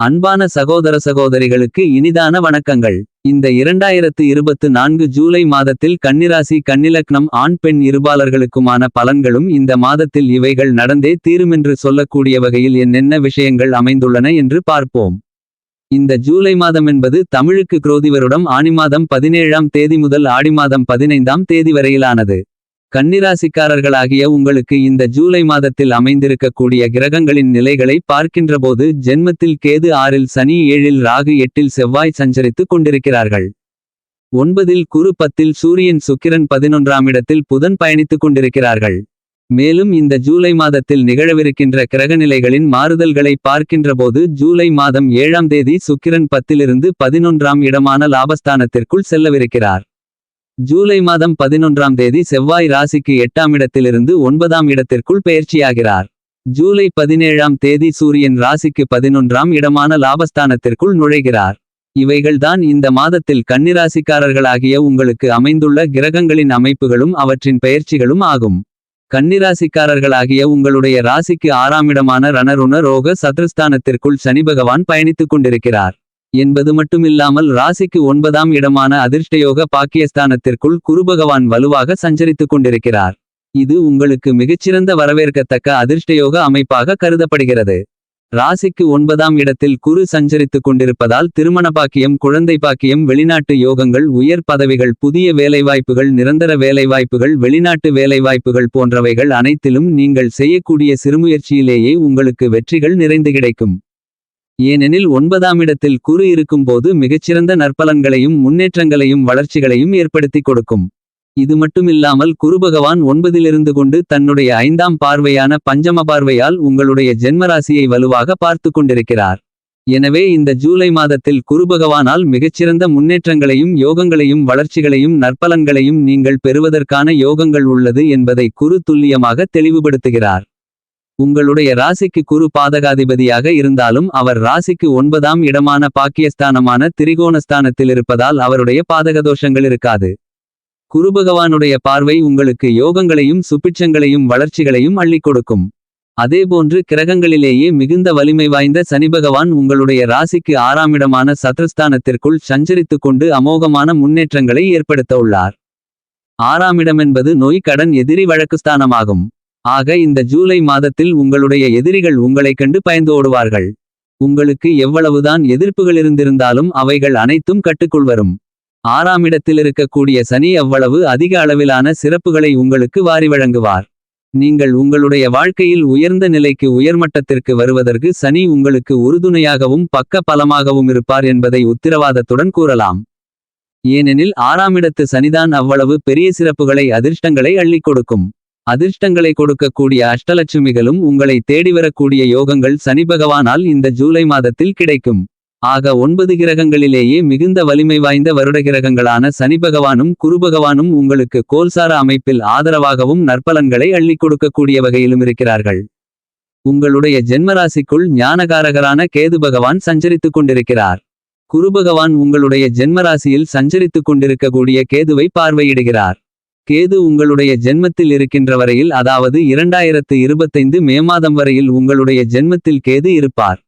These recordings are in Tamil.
அன்பான சகோதர சகோதரிகளுக்கு இனிதான வணக்கங்கள். இந்த இரண்டாயிரத்து இருபத்து நான்கு ஜூலை மாதத்தில் கன்னிராசி கன்னிலக்னம் ஆண் பெண் இருபாலர்களுக்குமான பலன்களும் இந்த மாதத்தில் இவைகள் நடந்தே தீருமென்று சொல்லக்கூடிய வகையில் என்னென்ன விஷயங்கள் அமைந்துள்ளன என்று பார்ப்போம். இந்த ஜூலை மாதம் என்பது தமிழுக்கு குரோதிவருடம் ஆனி மாதம் பதினேழாம் தேதி முதல் ஆடி மாதம் பதினைந்தாம் தேதி வரையிலானது. கன்னிராசிக்காரர்களாகிய உங்களுக்கு இந்த ஜூலை மாதத்தில் அமைந்திருக்கக்கூடிய கிரகங்களின் நிலைகளை பார்க்கின்றபோது ஜென்மத்தில் கேது ஆறில் சனி ஏழில் ராகு எட்டில் செவ்வாய் சஞ்சரித்துக் கொண்டிருக்கிறார்கள். ஒன்பதில் குரு பத்தில் சூரியன் சுக்கிரன் பதினொன்றாம் இடத்தில் புதன் பயணித்துக் கொண்டிருக்கிறார்கள். மேலும் இந்த ஜூலை மாதத்தில் நிகழவிருக்கின்ற கிரகநிலைகளின் மாறுதல்களை பார்க்கின்றபோது ஜூலை மாதம் ஏழாம் தேதி சுக்கிரன் பத்திலிருந்து பதினொன்றாம் இடமான லாபஸ்தானத்திற்குள் செல்லவிருக்கிறார். ஜூலை மாதம் பதினொன்றாம் தேதி செவ்வாய் ராசிக்கு எட்டாம் இடத்திலிருந்து ஒன்பதாம் இடத்திற்குள் பெயர்ச்சியாகிறார் ஜூலை பதினேழாம் தேதி சூரியன் ராசிக்கு பதினொன்றாம் இடமான லாபஸ்தானத்திற்குள் நுழைகிறார். இவைகள்தான் இந்த மாதத்தில் கன்னிராசிக்காரர்களாகிய உங்களுக்கு அமைந்துள்ள கிரகங்களின் அமைப்புகளும் அவற்றின் பெயர்ச்சிகளும் ஆகும். கன்னிராசிக்காரர்களாகிய உங்களுடைய ராசிக்கு ஆறாம் இடமான ரணருண ரோக சத்ருஸ்தானத்திற்குள் சனி பகவான் பயணித்துக் கொண்டிருக்கிறார். என்பது மட்டுமில்லாமல் ராசிக்கு ஒன்பதாம் இடமான அதிர்ஷ்டயோக பாக்கியஸ்தானத்திற்குள் குருபகவான் வலுவாக சஞ்சரித்துக் கொண்டிருக்கிறார். இது உங்களுக்கு மிகச்சிறந்த வரவேற்கத்தக்க அதிர்ஷ்டயோக அமைப்பாக கருதப்படுகிறது. ராசிக்கு ஒன்பதாம் இடத்தில் குரு சஞ்சரித்துக் கொண்டிருப்பதால் திருமண பாக்கியம் குழந்தை பாக்கியம் வெளிநாட்டு யோகங்கள் உயர் பதவிகள் புதிய வேலைவாய்ப்புகள் நிரந்தர வேலைவாய்ப்புகள் வெளிநாட்டு வேலைவாய்ப்புகள் போன்றவைகள் அனைத்திலும் நீங்கள் செய்யக்கூடிய சிறுமுயற்சியிலேயே உங்களுக்கு வெற்றிகள் நிறைந்து கிடைக்கும். ஏனெனில் ஒன்பதாம் இடத்தில் குரு இருக்கும்போது மிகச்சிறந்த நற்பலன்களையும் முன்னேற்றங்களையும் வளர்ச்சிகளையும் ஏற்படுத்திக் கொடுக்கும். இது மட்டுமில்லாமல் குருபகவான் ஒன்பதிலிருந்து கொண்டு தன்னுடைய ஐந்தாம் பார்வையான பஞ்சம பார்வையால் உங்களுடைய ஜென்மராசியை வலுவாக பார்த்து கொண்டிருக்கிறார். எனவே இந்த ஜூலை மாதத்தில் குருபகவானால் மிகச்சிறந்த முன்னேற்றங்களையும் யோகங்களையும் வளர்ச்சிகளையும் நற்பலன்களையும் நீங்கள் பெறுவதற்கான யோகங்கள் உள்ளது என்பதை குரு துல்லியமாக தெளிவுபடுத்துகிறார். உங்களுடைய ராசிக்கு குரு பாதகாதிபதியாக இருந்தாலும் அவர் ராசிக்கு ஒன்பதாம் இடமான பாக்கியஸ்தானமான திரிகோணஸ்தானத்தில் இருப்பதால் அவருடைய பாதகதோஷங்கள் இருக்காது. குருபகவானுடைய பார்வை உங்களுக்கு யோகங்களையும் சுபிட்சங்களையும் வளர்ச்சிகளையும் அள்ளிக் கொடுக்கும். அதேபோன்று கிரகங்களிலேயே மிகுந்த வலிமை வாய்ந்த சனிபகவான் உங்களுடைய ராசிக்கு ஆறாம் இடமான சத்ருஸ்தானத்திற்குள் சஞ்சரித்துக் கொண்டு அமோகமான முன்னேற்றங்களை ஏற்படுத்த உள்ளார். ஆறாம் இடமென்பது நோய் கடன் எதிரி வழக்குஸ்தானமாகும் ஆக இந்த ஜூலை மாதத்தில் உங்களுடைய எதிரிகள் உங்களைக் கண்டு பயந்து ஓடுவார்கள். உங்களுக்கு எவ்வளவுதான் எதிர்ப்புகள் இருந்திருந்தாலும் அவைகள் அனைத்தும் கட்டுக்குள் வரும். ஆறாம் இடத்தில் இருக்கக்கூடிய சனி அவ்வளவு அதிக அளவிலான சிறப்புகளை உங்களுக்கு வாரி வழங்குவார். நீங்கள் உங்களுடைய வாழ்க்கையில் உயர்ந்த நிலைக்கு உயர்மட்டத்திற்கு வருவதற்கு சனி உங்களுக்கு உறுதுணையாகவும் பக்க பலமாகவும் இருப்பார் என்பதை உத்திரவாதத்துடன் கூறலாம். ஏனெனில் ஆறாம் இடத்து சனிதான் அவ்வளவு பெரிய சிறப்புகளை அதிர்ஷ்டங்களை அள்ளிக் கொடுக்கும். அதிர்ஷ்டங்களை கொடுக்கக்கூடிய அஷ்டலட்சுமிகளும் உங்களை தேடிவரக்கூடிய யோகங்கள் சனி பகவானால் இந்த ஜூலை மாதத்தில் கிடைக்கும். ஆக ஒன்பது கிரகங்களிலேயே மிகுந்த வலிமை வாய்ந்த வருட கிரகங்களான சனி பகவானும் குருபகவானும் உங்களுக்கு கோல்சார அமைப்பில் ஆதரவாகவும் நற்பலன்களை அள்ளிக் கொடுக்கக்கூடிய வகையிலும் இருக்கிறார்கள். உங்களுடைய ஜென்மராசிக்குள் ஞானகாரகரான கேது பகவான் சஞ்சரித்துக் கொண்டிருக்கிறார். குருபகவான் உங்களுடைய ஜென்மராசியில் சஞ்சரித்துக் கொண்டிருக்கக்கூடிய கேதுவை பார்வையிடுகிறார். கேது உங்களுடைய ஜென்மத்தில் இருக்கின்ற வரையில் அதாவது இரண்டாயிரத்து இருபத்தைந்து மே மாதம் வரையில் உங்களுடைய ஜென்மத்தில் கேது இருப்பார்.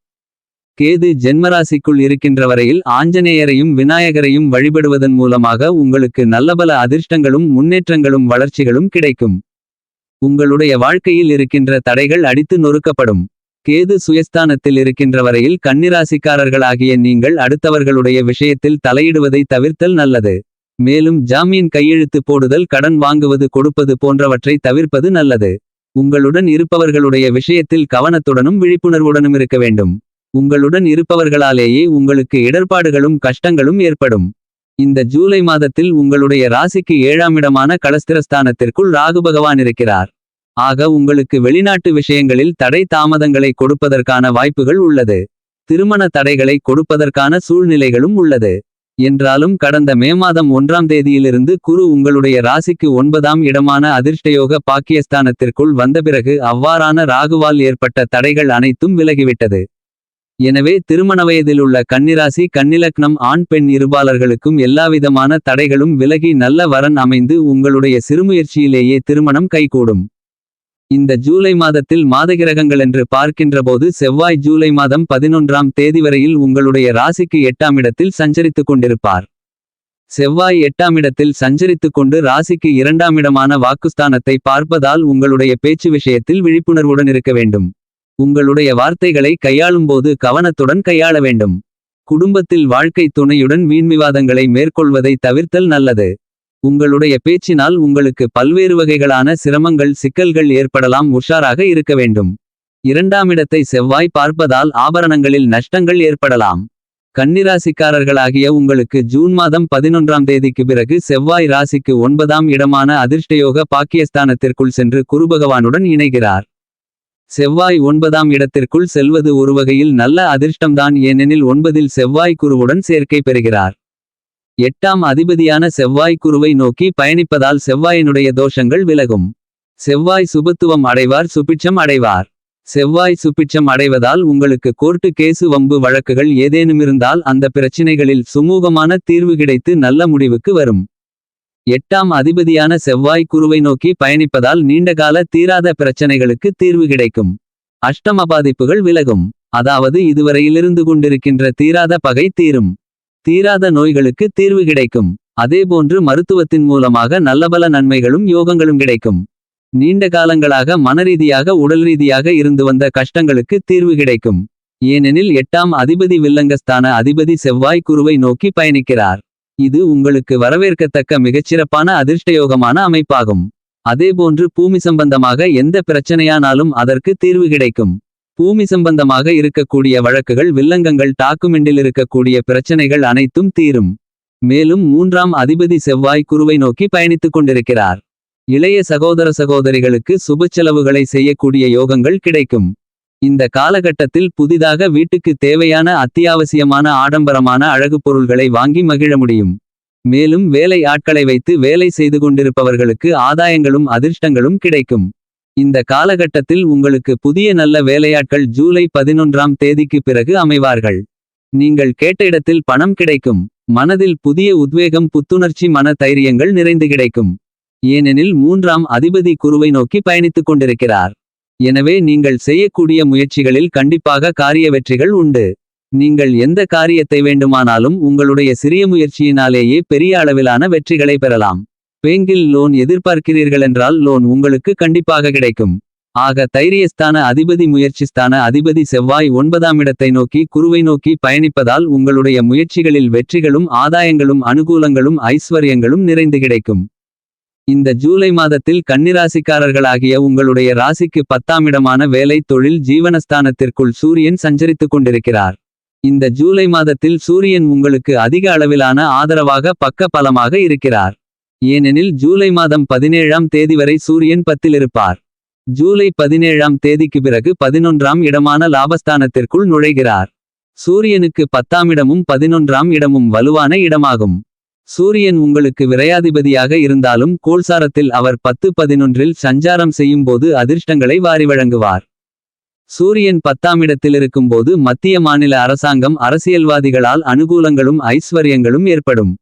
கேது ஜென்மராசிக்குள் இருக்கின்ற வரையில் ஆஞ்சநேயரையும் விநாயகரையும் வழிபடுவதன் மூலமாக உங்களுக்கு நல்லபல அதிர்ஷ்டங்களும் முன்னேற்றங்களும் வளர்ச்சிகளும் கிடைக்கும். உங்களுடைய வாழ்க்கையில் இருக்கின்ற தடைகள் அடித்து நொறுக்கப்படும். கேது சுயஸ்தானத்தில் இருக்கின்ற வரையில் கன்னிராசிக்காரர்களாகிய நீங்கள் அடுத்தவர்களுடைய விஷயத்தில் தலையிடுவதை தவிர்த்தல் நல்லது. மேலும் ஜாமீன் கையெழுத்து போடுதல் கடன் வாங்குவது கொடுப்பது போன்றவற்றை தவிர்ப்பது நல்லது. உங்களுடன் இருப்பவர்களுடைய விஷயத்தில் கவனத்துடனும் விழிப்புணர்வுடனும் இருக்க வேண்டும். உங்களுடன் இருப்பவர்களாலேயே உங்களுக்கு இடர்பாடுகளும் கஷ்டங்களும் ஏற்படும். இந்த ஜூலை மாதத்தில் உங்களுடைய ராசிக்கு ஏழாம் இடமான களஸ்திரஸ்தானத்திற்குள் ராகு பகவான் இருக்கிறார். ஆக உங்களுக்கு வெளிநாட்டு விஷயங்களில் தடை தாமதங்களை கொடுப்பதற்கான வாய்ப்புகள் உள்ளது. திருமண தடைகளை கொடுப்பதற்கான சூழ்நிலைகளும் உள்ளது. என்றாலும் கடந்த மே மாதம் ஒன்றாம் தேதியிலிருந்து குரு உங்களுடைய ராசிக்கு ஒன்பதாம் இடமான அதிர்ஷ்டயோக பாக்கியஸ்தானத்திற்குள் வந்த பிறகு அவ்வாறான ராகுவால் ஏற்பட்ட தடைகள் அனைத்தும் விலகிவிட்டது. எனவே திருமண வயதிலுள்ள கன்னிராசி கன்னிலக்னம் ஆண் பெண் இருபாளர்களுக்கும் எல்லாவிதமான தடைகளும் விலகி நல்ல வரன் அமைந்து உங்களுடைய சிறுமுயற்சியிலேயே திருமணம் கைகூடும். இந்த ஜூலை மாதத்தில் மாதகிரகங்களென்று பார்க்கின்றபோது செவ்வாய் ஜூலை மாதம் பதினொன்றாம் தேதி வரையில் உங்களுடைய ராசிக்கு எட்டாம் இடத்தில் சஞ்சரித்துக் கொண்டிருப்பார். செவ்வாய் எட்டாம் இடத்தில் சஞ்சரித்துக் கொண்டு ராசிக்கு இரண்டாம் இடமான வாக்குஸ்தானத்தை பார்ப்பதால் உங்களுடைய பேச்சு விஷயத்தில் விழிப்புணர்வுடன் இருக்க வேண்டும். உங்களுடைய வார்த்தைகளை கையாளும்போது கவனத்துடன் கையாள வேண்டும். குடும்பத்தில் வாழ்க்கை துணையுடன் வீண்விவாதங்களை மேற்கொள்வதை தவிர்த்தல் நல்லது. உங்களுடைய பேச்சினால் உங்களுக்கு பல்வேறு வகைகளான சிரமங்கள் சிக்கல்கள் ஏற்படலாம் உஷாராக இருக்க வேண்டும். இரண்டாம் இடத்தை செவ்வாய் பார்ப்பதால் ஆபரணங்களில் நஷ்டங்கள் ஏற்படலாம். கன்னிராசிக்காரர்களாகிய உங்களுக்கு ஜூன் மாதம் பதினொன்றாம் தேதிக்கு பிறகு செவ்வாய் ராசிக்கு ஒன்பதாம் இடமான அதிர்ஷ்டயோக பாக்கியஸ்தானத்திற்குள் சென்று குருபகவானுடன் இணைகிறார். செவ்வாய் ஒன்பதாம் இடத்திற்குள் செல்வது ஒரு வகையில் நல்ல அதிர்ஷ்டம்தான் ஏனெனில் ஒன்பதில் செவ்வாய் குருவுடன் சேர்க்கை பெறுகிறார். எட்டாம் அதிபதியான செவ்வாய் குருவை நோக்கி பயணிப்பதால் செவ்வாயினுடைய தோஷங்கள் விலகும். செவ்வாய் சுபத்துவம் அடைவார் சுபிட்சம் அடைவார். செவ்வாய் சுபிட்சம் அடைவதால் உங்களுக்கு கோர்ட்டு கேசு வம்பு வழக்குகள் ஏதேனுமிருந்தால் அந்த பிரச்சினைகளில் சுமூகமான தீர்வு கிடைத்து நல்ல முடிவுக்கு வரும். எட்டாம் அதிபதியான செவ்வாய் குருவை நோக்கி பயணிப்பதால் நீண்டகால தீராத பிரச்சனைகளுக்கு தீர்வு கிடைக்கும். அஷ்டம பாதிப்புகள் விலகும். அதாவது இதுவரையிலிருந்து கொண்டிருக்கின்ற தீராத பகை தீரும். தீராத நோய்களுக்கு தீர்வு கிடைக்கும். அதேபோன்று மருத்துவத்தின் மூலமாக நல்லபல நன்மைகளும் யோகங்களும் கிடைக்கும். நீண்ட காலங்களாக மனரீதியாக உடல் ரீதியாக இருந்து வந்த கஷ்டங்களுக்கு தீர்வு கிடைக்கும். ஏனெனில் எட்டாம் அதிபதி வில்லங்கஸ்தான அதிபதி செவ்வாய் குருவை நோக்கி பயணிக்கிறார். இது உங்களுக்கு வரவேற்கத்தக்க மிகச்சிறப்பான அதிர்ஷ்டயோகமான அமைப்பாகும். அதேபோன்று பூமி சம்பந்தமாக எந்த பிரச்சனையானாலும் அதற்கு தீர்வு கிடைக்கும். பூமி சம்பந்தமாக இருக்கக்கூடிய வழக்குகள் வில்லங்கங்கள் டாக்குமெண்டில் இருக்கக்கூடிய பிரச்சனைகள் அனைத்தும் தீரும். மேலும் மூன்றாம் அதிபதி செவ்வாய் குருவை நோக்கி பயணித்துக் கொண்டிருக்கிறார். இளைய சகோதர சகோதரிகளுக்கு சுப செலவுகளை செய்யக்கூடிய யோகங்கள் கிடைக்கும். இந்த காலகட்டத்தில் புதிதாக வீட்டுக்கு தேவையான அத்தியாவசியமான ஆடம்பரமான அழகு பொருள்களை வாங்கி மகிழ முடியும். மேலும் வேலை ஆட்களை வைத்து வேலை செய்து கொண்டிருப்பவர்களுக்கு ஆதாயங்களும் அதிர்ஷ்டங்களும் கிடைக்கும். இந்த காலகட்டத்தில் உங்களுக்கு புதிய நல்ல வேலையாட்கள் ஜூலை பதினொன்றாம் தேதிக்கு பிறகு அமைவார்கள். நீங்கள் கேட்ட இடத்தில் பணம் கிடைக்கும் மனதில் புதிய உத்வேகம் புத்துணர்ச்சி மன தைரியங்கள் நிறைந்து கிடைக்கும். ஏனெனில் மூன்றாம் அதிபதி குருவை நோக்கி பயணித்துக் கொண்டிருக்கிறார். எனவே நீங்கள் செய்யக்கூடிய முயற்சிகளில் கண்டிப்பாக காரிய வெற்றிகள் உண்டு. நீங்கள் எந்த காரியத்தை வேண்டுமானாலும் உங்களுடைய சிறிய முயற்சியினாலேயே பெரிய அளவிலான வெற்றிகளை பெறலாம். பேங்கில் லோன் எதிர்பார்க்கிறீர்களென்றால் லோன் உங்களுக்கு கண்டிப்பாக கிடைக்கும். ஆக தைரியஸ்தான அதிபதி முயற்சிஸ்தான அதிபதி செவ்வாய் ஒன்பதாம் இடத்தை நோக்கி குருவை நோக்கி பயணிப்பதால் உங்களுடைய முயற்சிகளில் வெற்றிகளும் ஆதாயங்களும் அனுகூலங்களும் ஐஸ்வர்யங்களும் நிறைந்து கிடைக்கும். இந்த ஜூலை மாதத்தில் கன்னிராசிக்காரர்களாகிய உங்களுடைய ராசிக்கு பத்தாம் இடமான வேலை தொழில் ஜீவனஸ்தானத்திற்குள் சூரியன் சஞ்சரித்துக் கொண்டிருக்கிறார். இந்த ஜூலை மாதத்தில் சூரியன் உங்களுக்கு அதிக அளவிலான ஆதரவாக பக்க பலமாக இருக்கிறார். ஏனெனில் ஜூலை மாதம் பதினேழாம் தேதி வரை சூரியன் பத்தில் இருப்பார் ஜூலை பதினேழாம் தேதிக்கு பிறகு பதினொன்றாம் இடமான லாபஸ்தானத்திற்குள் நுழைகிறார். சூரியனுக்கு பத்தாம் இடமும் பதினொன்றாம் இடமும் வலுவான இடமாகும். சூரியன் உங்களுக்கு விரையாதிபதியாக இருந்தாலும் கோல்சாரத்தில் அவர் பத்து பதினொன்றில் சஞ்சாரம் செய்யும்போது அதிர்ஷ்டங்களை வாரி வழங்குவார். சூரியன் பத்தாம் இடத்தில் இருக்கும்போது மத்திய மாநில அரசாங்கம் அரசியல்வாதிகளால் அனுகூலங்களும் ஐஸ்வர்யங்களும் ஏற்படும்.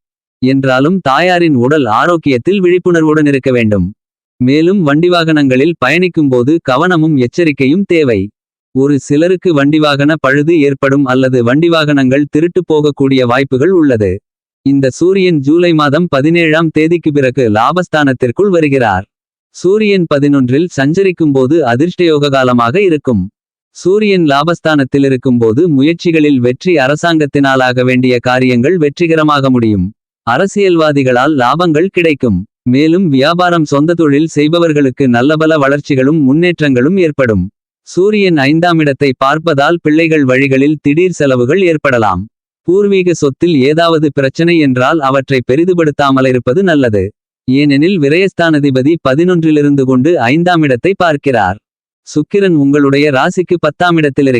என்றாலும் தாயாரின் உடல் ஆரோக்கியத்தில் விழிப்புணர்வுடன் இருக்க வேண்டும். மேலும் வண்டி வாகனங்களில் பயணிக்கும்போது கவனமும் எச்சரிக்கையும் தேவை. ஒரு சிலருக்கு வண்டிவாகன பழுது ஏற்படும் அல்லது வண்டிவாகனங்கள் திருட்டு போகக்கூடிய வாய்ப்புகள் உள்ளது. இந்த சூரியன் ஜூலை மாதம் பதினேழாம் தேதிக்கு பிறகு லாபஸ்தானத்திற்குள் வருகிறார். சூரியன் பதினொன்றில் சஞ்சரிக்கும்போது அதிர்ஷ்டயோக காலமாக இருக்கும். சூரியன் லாபஸ்தானத்தில் இருக்கும்போது முயற்சிகளில் வெற்றி அரசாங்கத்தினாலாக வேண்டிய காரியங்கள் வெற்றிகரமாக முடியும். அரசியல்வாதிகளால் லாபங்கள் கிடைக்கும். மேலும் வியாபாரம் சொந்த தொழில் செய்பவர்களுக்கு நல்லபல வளர்ச்சிகளும் முன்னேற்றங்களும் ஏற்படும். சூரியன் ஐந்தாம் இடத்தை பார்ப்பதால் பிள்ளைகள் வழிகளில் திடீர் செலவுகள் ஏற்படலாம். பூர்வீக சொத்தில் ஏதாவது பிரச்சனை என்றால் அவற்றை பெரிதுபடுத்தாமல் இருப்பது நல்லது. ஏனெனில் விரயஸ்தானதிபதி பதினொன்றிலிருந்து கொண்டு ஐந்தாம் இடத்தை பார்க்கிறார். சுக்கிரன் உங்களுடைய ராசிக்கு பத்தாம் இடத்தில்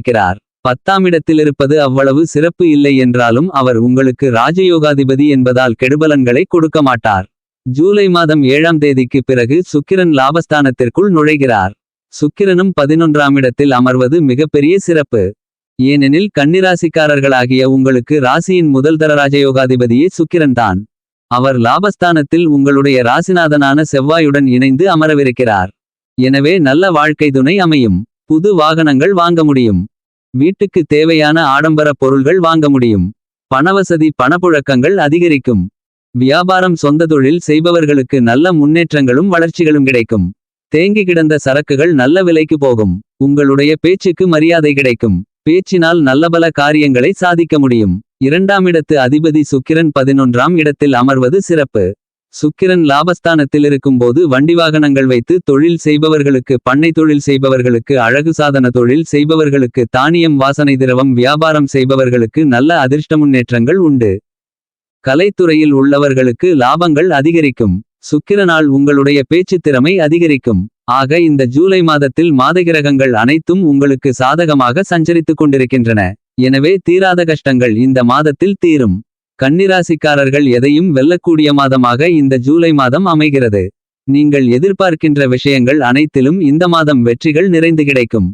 இருக்கிறார் பத்தாம் இடத்தில் இருப்பது அவ்வளவு சிறப்பு இல்லை என்றாலும் அவர் உங்களுக்கு ராஜயோகாதிபதி என்பதால் கெடுபலன்களை கொடுக்க மாட்டார். ஜூலை மாதம் ஏழாம் தேதிக்கு பிறகு சுக்கிரன் லாபஸ்தானத்திற்குள் நுழைகிறார். சுக்கிரனும் பதினொன்றாம் இடத்தில் அமர்வது மிகப்பெரிய சிறப்பு. ஏனெனில் கன்னிராசிக்காரர்களாகிய உங்களுக்கு ராசியின் முதல் தர ராஜயோகாதிபதியே சுக்கிரன்தான் அவர் லாபஸ்தானத்தில் உங்களுடைய ராசிநாதனான செவ்வாயுடன் இணைந்து அமரவிருக்கிறார். எனவே நல்ல வாழ்க்கை துணை அமையும். புது வாகனங்கள் வாங்க முடியும். வீட்டுக்கு தேவையான ஆடம்பர பொருள்கள் வாங்க முடியும். பணவசதி பணப்புழக்கங்கள் அதிகரிக்கும். வியாபாரம் சொந்த தொழில் செய்பவர்களுக்கு நல்ல முன்னேற்றங்களும் வளர்ச்சிகளும் கிடைக்கும். தேங்கி கிடந்த சரக்குகள் நல்ல விலைக்கு போகும். உங்களுடைய பேச்சுக்கு மரியாதை கிடைக்கும். பேச்சினால் நல்லபல காரியங்களை சாதிக்க முடியும். இரண்டாம் இடத்து அதிபதி சுக்கிரன் பதினொன்றாம் இடத்தில் அமர்வது சிறப்பு. சுக்கிரன் லாபஸ்தானத்தில் இருக்கும்போது வண்டி வாகனங்கள் வைத்து தொழில் செய்பவர்களுக்கு பண்ணை தொழில் செய்பவர்களுக்கு அழகு சாதன தொழில் செய்பவர்களுக்கு தானியம் வாசனை திரவம் வியாபாரம் செய்பவர்களுக்கு நல்ல அதிர்ஷ்ட முன்னேற்றங்கள் உண்டு. கலைத்துறையில் உள்ளவர்களுக்கு லாபங்கள் அதிகரிக்கும். சுக்கிரனால் உங்களுடைய பேச்சுத் திறமை அதிகரிக்கும். ஆக இந்த ஜூலை மாதத்தில் மாதகிரகங்கள் அனைத்தும் உங்களுக்கு சாதகமாக சஞ்சரித்துக் கொண்டிருக்கின்றன. எனவே தீராத கஷ்டங்கள் இந்த மாதத்தில் தீரும். கன்னிராசிக்காரர்கள் எதையும் வெல்லக்கூடிய மாதமாக இந்த ஜூலை மாதம் அமைகிறது. நீங்கள் எதிர்பார்க்கின்ற விஷயங்கள் அனைத்திலும் இந்த மாதம் வெற்றிகள் நிறைந்து கிடைக்கும்.